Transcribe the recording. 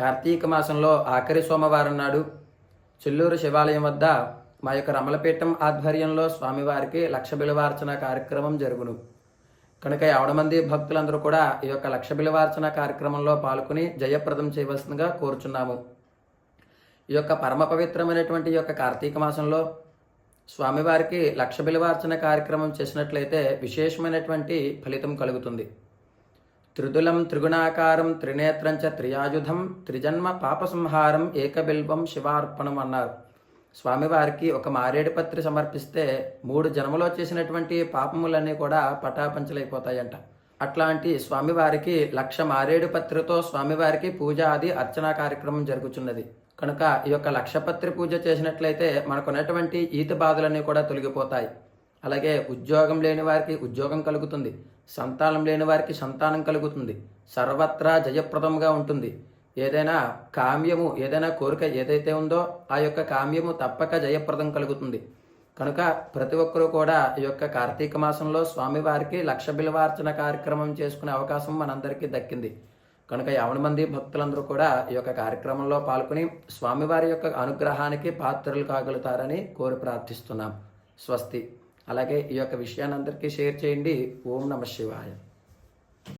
కార్తీక మాసంలో ఆఖరి సోమవారం నాడు చెల్లూరు శివాలయం వద్ద మా యొక్క రమలపీఠం ఆధ్వర్యంలో స్వామివారికి లక్ష బిలవార్చన కార్యక్రమం జరుగును. కనుక యావడ మంది భక్తులందరూ కూడా ఈ యొక్క లక్ష బిలవార్చన కార్యక్రమంలో పాల్గొని జయప్రదం చేయవలసిందిగా కోరుచున్నాము. ఈ యొక్క పరమ పవిత్రమైనటువంటి ఈ యొక్క కార్తీక మాసంలో స్వామివారికి లక్ష బిలవార్చన కార్యక్రమం చేసినట్లయితే విశేషమైనటువంటి ఫలితం కలుగుతుంది. త్రిదులం త్రిగుణాకారం త్రినేత్రంచ త్రియాయుధం త్రిజన్మ పాపసంహారం ఏకబిల్వం శివార్పణం అన్నారు స్వామివారికి ఒక మారేడుపత్రి సమర్పిస్తే మూడు జన్మలో చేసినటువంటి పాపములన్నీ కూడా పటాపంచలైపోతాయంట. అట్లాంటి స్వామివారికి లక్ష మారేడుపత్రితో స్వామివారికి పూజ ఆది అర్చనా కార్యక్రమం జరుగుతున్నది కనుక ఈ యొక్క లక్షపత్రి పూజ చేసినట్లయితే మనకున్నటువంటి ఈత బాధలన్నీ కూడా తొలగిపోతాయి. అలాగే ఉద్యోగం లేని వారికి ఉద్యోగం కలుగుతుంది. సంతానం లేని వారికి సంతానం కలుగుతుంది. సర్వత్రా జయప్రదంగా ఉంటుంది. ఏదైనా కామ్యము ఏదైనా కోరిక ఏదైతే ఉందో ఆ యొక్క కామ్యము తప్పక జయప్రదం కలుగుతుంది. కనుక ప్రతి ఒక్కరూ కూడా ఈ యొక్క కార్తీక మాసంలో స్వామివారికి లక్ష బిలవార్చన కార్యక్రమం చేసుకునే అవకాశం మనందరికీ దక్కింది. కనుక యావన మంది భక్తులందరూ కూడా ఈ యొక్క కార్యక్రమంలో పాల్గొని స్వామివారి యొక్క అనుగ్రహానికి పాత్రలు కాగలుగుతారని కోరి ప్రార్థిస్తున్నాం. స్వస్తి. అలాగే ఈ యొక్క విషయాన్ని అందరికీ షేర్ చేయండి. ఓం నమ శివాయ.